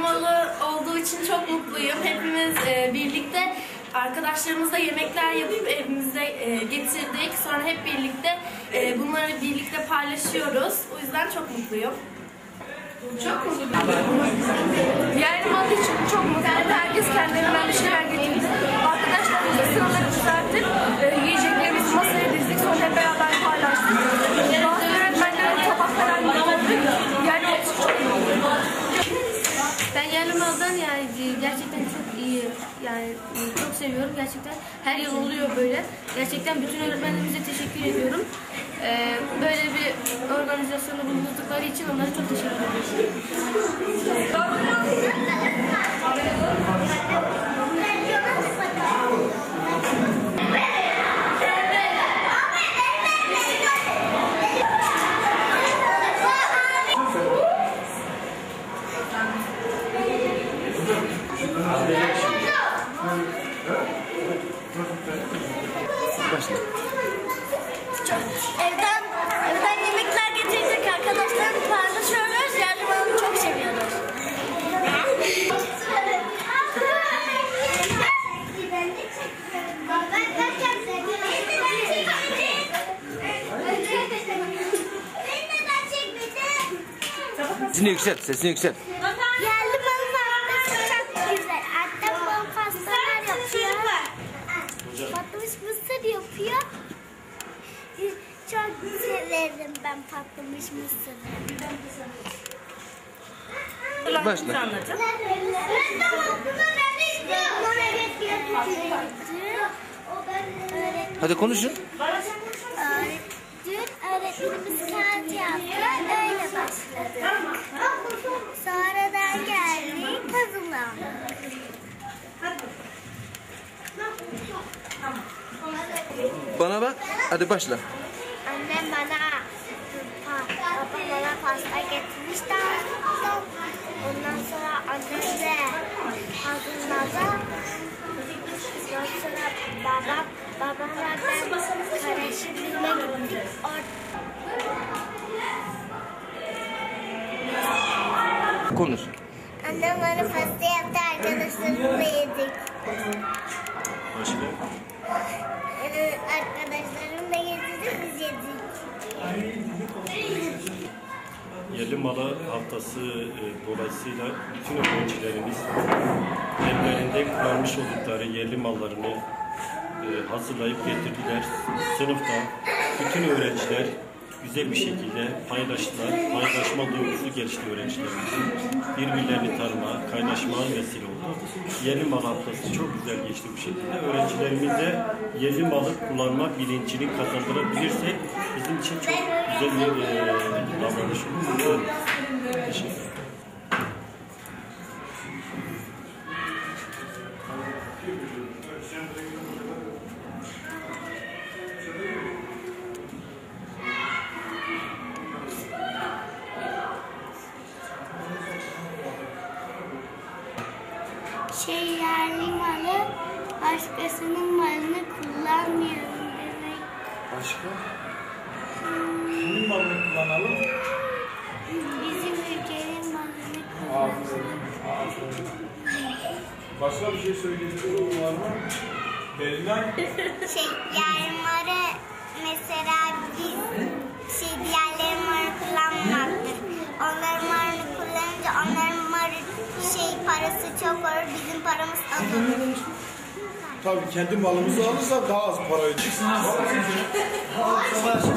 Malı olduğu için çok mutluyum. Hepimiz e, birlikte arkadaşlarımızla yemekler yapıp evimize e, getirdik. Sonra hep birlikte e, bunları birlikte paylaşıyoruz. O yüzden çok mutluyum. Çok mutluyum. Yani malı için çok mutluyum. Herkes kendilerinden yani çok seviyorum. Gerçekten her yıl oluyor böyle. Gerçekten bütün öğretmenlerimize teşekkür ediyorum. Ee, böyle bir organizasyonu bulundukları için onlara çok teşekkür ediyorum. Sesini yükselt, sesini yükselt. Yerli pastaları çok güzel. Annem bal pastalar yapıyor. Patlamış mısır yapıyor. Çok severim ben patlamış mısırı. Başla. Hadi konuşun. Bana bak. Hadi başla. Annem bana, babam bana pasta getirmişti. Ondan sonra annem de hazırladı. Ondan sonra babam, babamla ben karıştırma gittik. Or- Konuş. Annem bana pasta Yerli malı haftası e, dolayısıyla bütün öğrencilerimiz evlerinde kullanmış oldukları yerli mallarını e, hazırlayıp getirdiler. Sınıfta bütün öğrenciler güzel bir şekilde paylaştılar. Paylaşma duygusu gelişti öğrencilerimizin. Birbirlerini tanıma, kaynaşmaya vesile oldu. Yerli mal haftası çok güzel geçti bu şekilde. Öğrencilerimize yerli malı kullanma bilincini kazandırabilirsek bizim için çok güzel bir e, davranış olur. Teşekkür ederim. Yerli malı, başkasının malını kullanmıyorum demek. Başka? Kimin malını kullanalım? Bizim ülkenin malını Aferin. Aferin. Başka bir şey söyleyecek var mı? Belinay? Şey malı mesela biz şey diğerlerin malını kullanmaktır. Onların malını kullanınca onların malı şey parası çok olur, bizim paramız az olur. Tabii kendi malımızı alırsak daha az para ödeyeceğiz. Başka